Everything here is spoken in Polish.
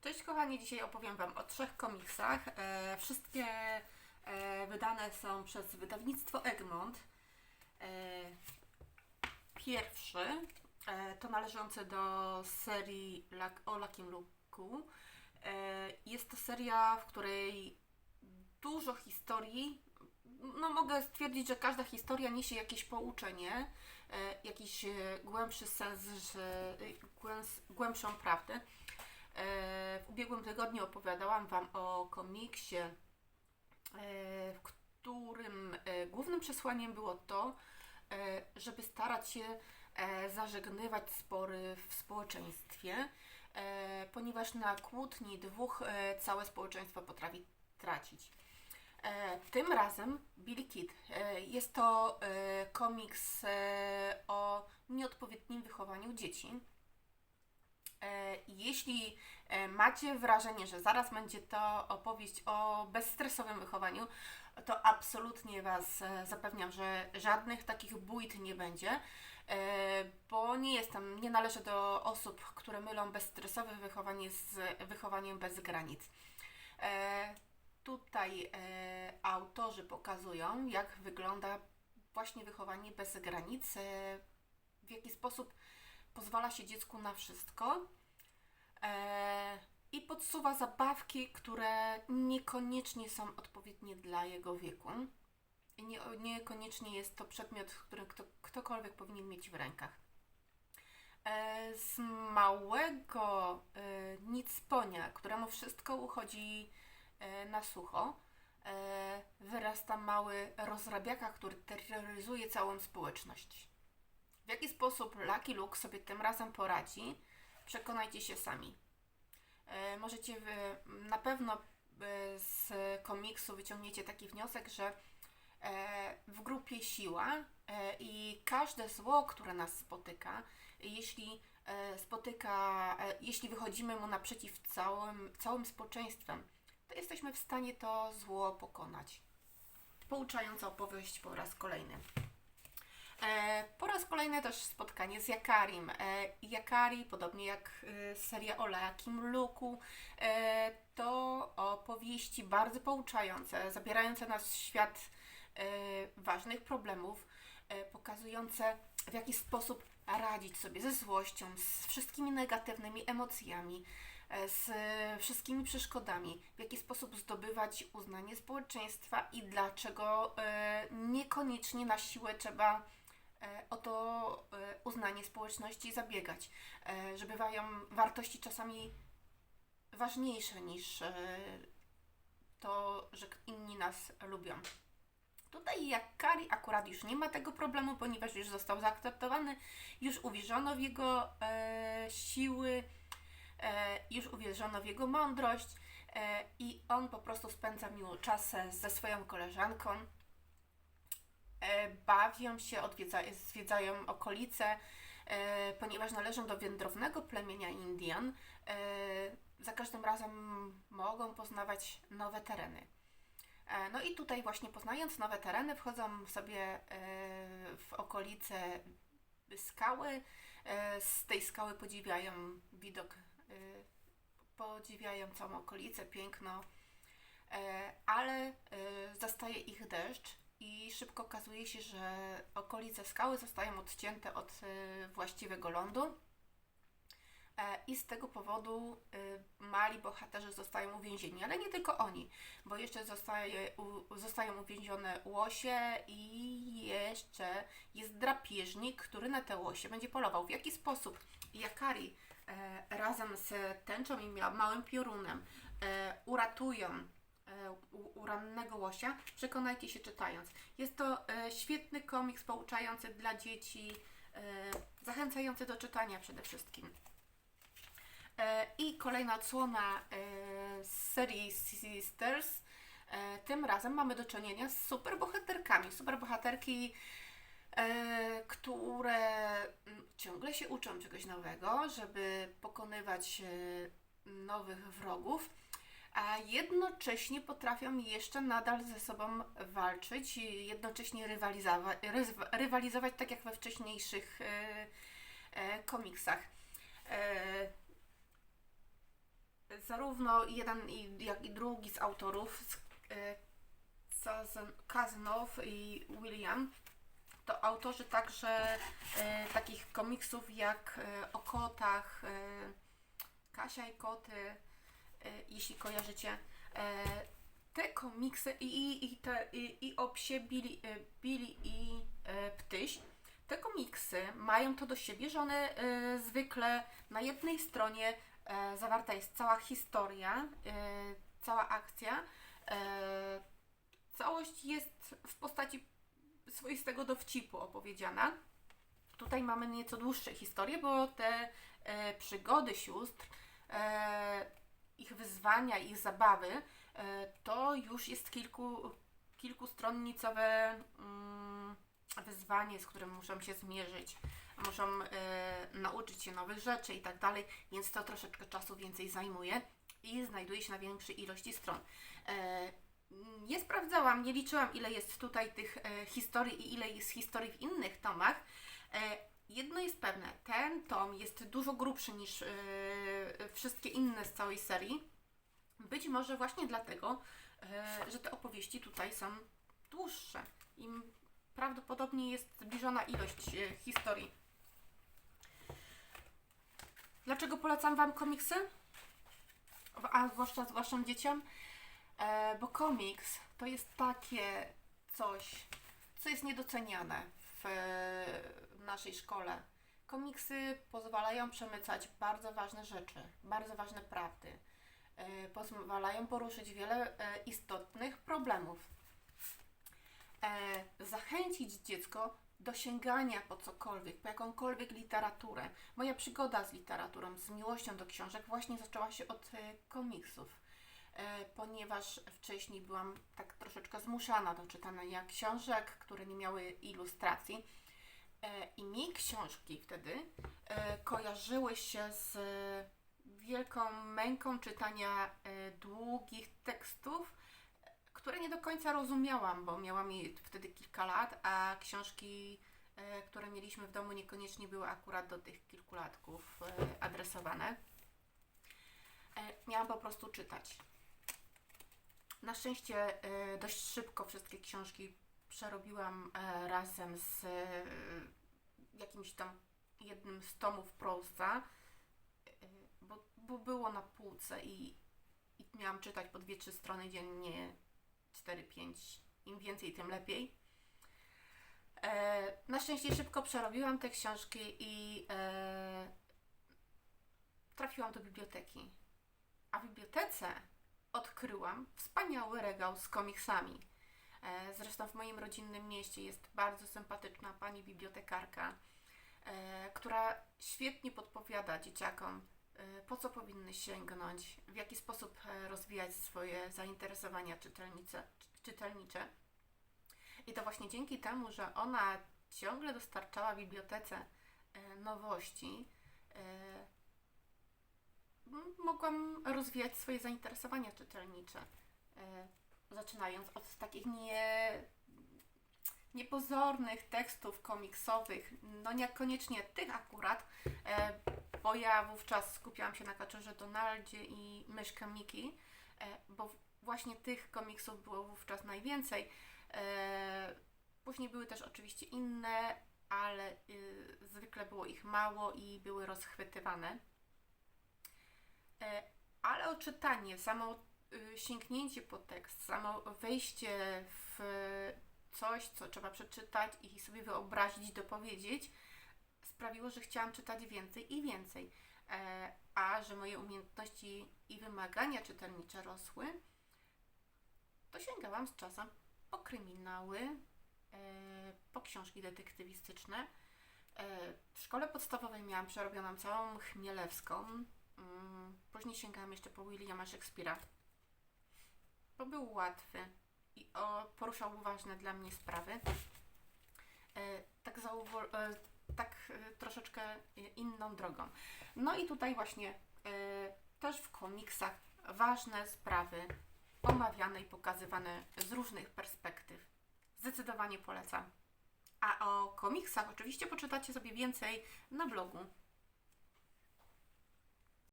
Cześć kochani, dzisiaj opowiem Wam o trzech komiksach. E, wszystkie e, wydane są przez wydawnictwo Egmont. E, pierwszy e, to należący do serii o Lucky Luke'u. E, jest to seria, w której dużo historii. No mogę stwierdzić, że każda historia niesie jakieś pouczenie, e, jakiś e, głębszy sens, że, e, głębszą prawdę. W ubiegłym tygodniu opowiadałam Wam o komiksie, e, w którym e, głównym przesłaniem było to, e, żeby starać się zażegnywać spory w społeczeństwie, ponieważ na kłótni dwóch całe społeczeństwo potrafi tracić. Tym razem Billy Kid. Jest to komiks o nieodpowiednim wychowaniu dzieci. Jeśli e, macie wrażenie, że zaraz będzie to opowieść o bezstresowym wychowaniu, to absolutnie Was e, zapewniam, że żadnych takich bójt nie będzie, e, bo nie jestem, nie należę do osób, które mylą bezstresowe wychowanie z wychowaniem bez granic. Tutaj autorzy pokazują, jak wygląda właśnie wychowanie bez granic, w jaki sposób pozwala się dziecku na wszystko i podsuwa zabawki, które niekoniecznie są odpowiednie dla jego wieku. I nie, niekoniecznie jest to przedmiot, który kto, ktokolwiek powinien mieć w rękach. E, z małego e, nicponia, któremu wszystko uchodzi e, na sucho, e, wyrasta mały rozrabiaka, który terroryzuje całą społeczność. W jaki sposób Lucky Luke sobie tym razem poradzi, przekonajcie się sami. E, możecie wy, na pewno e, z komiksu wyciągniecie taki wniosek, że e, w grupie siła i każde zło, które nas spotyka, jeśli spotyka, jeśli wychodzimy mu naprzeciw całym, całym społeczeństwem, to jesteśmy w stanie to zło pokonać. Pouczająca opowieść po raz kolejny. E, po raz kolejny też spotkanie z Jakarim. E, Jakari, podobnie jak e, seria o Lakim Luku, to opowieści bardzo pouczające, zabierające nas w świat ważnych problemów, pokazujące w jaki sposób radzić sobie ze złością, z wszystkimi negatywnymi emocjami, z wszystkimi przeszkodami, w jaki sposób zdobywać uznanie społeczeństwa i dlaczego niekoniecznie na siłę trzeba o to e, uznanie społeczności zabiegać, e, że bywają wartości czasami ważniejsze niż e, to, że inni nas lubią. Tutaj jak Kari akurat już nie ma tego problemu, ponieważ już został zaakceptowany, już uwierzono w jego e, siły, e, już uwierzono w jego mądrość e, i on po prostu spędza miło czas e, ze swoją koleżanką. E, bawią się, zwiedzają okolice, e, ponieważ należą do wędrownego plemienia Indian. E, za każdym razem mogą poznawać nowe tereny. No i tutaj właśnie poznając nowe tereny, wchodzą sobie w okolice skały. Z tej skały podziwiają widok, podziwiają całą okolicę, piękno, ale zastaje ich deszcz i szybko okazuje się, że okolice skały zostają odcięte od e, właściwego lądu. E, I z tego powodu y, mali bohaterzy zostają uwięzieni, ale nie tylko oni, bo jeszcze zostaje, zostają uwięzione łosie i jeszcze jest drapieżnik, który na te łosie będzie polował. W jaki sposób Jakari e, razem z tęczą i małym piorunem e, uratują e, u, u rannego łosia, przekonajcie się czytając. Jest to e, świetny komiks pouczający dla dzieci, e, zachęcający do czytania przede wszystkim. E, I kolejna odsłona e, z serii Sisters. E, Tym razem mamy do czynienia z superbohaterkami. Superbohaterki, e, które ciągle się uczą czegoś nowego, żeby pokonywać e, nowych wrogów, a jednocześnie potrafią jeszcze nadal ze sobą walczyć i jednocześnie rywalizować, rywalizować tak jak we wcześniejszych e, e, komiksach. E, zarówno jeden i, jak i drugi z autorów, Kazanow i William, to autorzy także takich komiksów jak o kotach, Kasia i koty, jeśli kojarzycie. E, te komiksy i, i, i, te, i, i o psie Billy, e, Billy i e, Ptyś, te komiksy mają to do siebie, że one e, zwykle na jednej stronie e, zawarta jest cała historia, e, cała akcja. E, całość jest w postaci swoistego dowcipu opowiedziana. Tutaj mamy nieco dłuższe historie, bo te e, przygody sióstr, e, ich wyzwania, ich zabawy, e, to już jest kilku, kilkustronnicowe mm, wyzwanie, z którym muszą się zmierzyć. Muszą e, nauczyć się nowych rzeczy i tak dalej, więc to troszeczkę czasu więcej zajmuje i znajduje się na większej ilości stron. E, nie sprawdzałam, nie liczyłam, ile jest tutaj tych historii i ile jest historii w innych tomach. Jedno jest pewne, ten tom jest dużo grubszy niż e, wszystkie inne z całej serii. Być może właśnie dlatego, e, że te opowieści tutaj są dłuższe. Im prawdopodobnie jest zbliżona ilość e, historii. Dlaczego polecam Wam komiksy? A zwłaszcza zwłaszcza dzieciom? E, bo komiks to jest takie coś, co jest niedoceniane w naszej szkole. Komiksy pozwalają przemycać bardzo ważne rzeczy, bardzo ważne prawdy. E, pozwalają poruszyć wiele e, istotnych problemów. E, zachęcić dziecko do sięgania po cokolwiek, po jakąkolwiek literaturę. Moja przygoda z literaturą, z miłością do książek właśnie zaczęła się od e, komiksów ponieważ wcześniej byłam tak troszeczkę zmuszana do czytania książek, które nie miały ilustracji. E, I mi książki wtedy e, kojarzyły się z wielką męką czytania e, długich tekstów, e, które nie do końca rozumiałam, bo miałam je wtedy kilka lat, a książki, e, które mieliśmy w domu, niekoniecznie były akurat do tych kilkulatków e, adresowane. E, Miałam po prostu czytać. Na szczęście e, dość szybko wszystkie książki przerobiłam e, razem z e, jakimś tam jednym z tomów Prousta, e, bo, bo było na półce i, i miałam czytać po dwie, trzy strony dziennie, 4-5. Im więcej, tym lepiej. Na szczęście szybko przerobiłam te książki i e, trafiłam do biblioteki. A w bibliotece odkryłam wspaniały regał z komiksami. E, Zresztą w moim rodzinnym mieście jest bardzo sympatyczna pani bibliotekarka, e, która świetnie podpowiada dzieciakom, e, po co powinny sięgnąć, w jaki sposób rozwijać swoje zainteresowania czytelnicze. I to właśnie dzięki temu, że ona ciągle dostarczała bibliotece nowości, mogłam rozwijać swoje zainteresowania czytelnicze. E, zaczynając od takich nie, niepozornych tekstów komiksowych, no niekoniecznie tych akurat, e, bo ja wówczas skupiałam się na Kaczorze Donaldzie i Myszkę Miki, e, bo właśnie tych komiksów było wówczas najwięcej. Później były też oczywiście inne, ale zwykle było ich mało i były rozchwytywane. E, ale odczytanie, samo y, sięgnięcie po tekst, samo wejście w coś, co trzeba przeczytać i sobie wyobrazić, dopowiedzieć, sprawiło, że chciałam czytać więcej i więcej. E, a że moje umiejętności i wymagania czytelnicze rosły, to sięgałam z czasem po kryminały, e, po książki detektywistyczne. W szkole podstawowej miałam przerobioną całą Chmielewską. Mm, Później sięgałam jeszcze po Williama Shakespeare'a. Bo był łatwy i o, poruszał ważne dla mnie sprawy. E, tak, e, tak e, troszeczkę inną drogą. No i tutaj właśnie też w komiksach ważne sprawy omawiane i pokazywane z różnych perspektyw. Zdecydowanie polecam. A o komiksach oczywiście poczytacie sobie więcej na blogu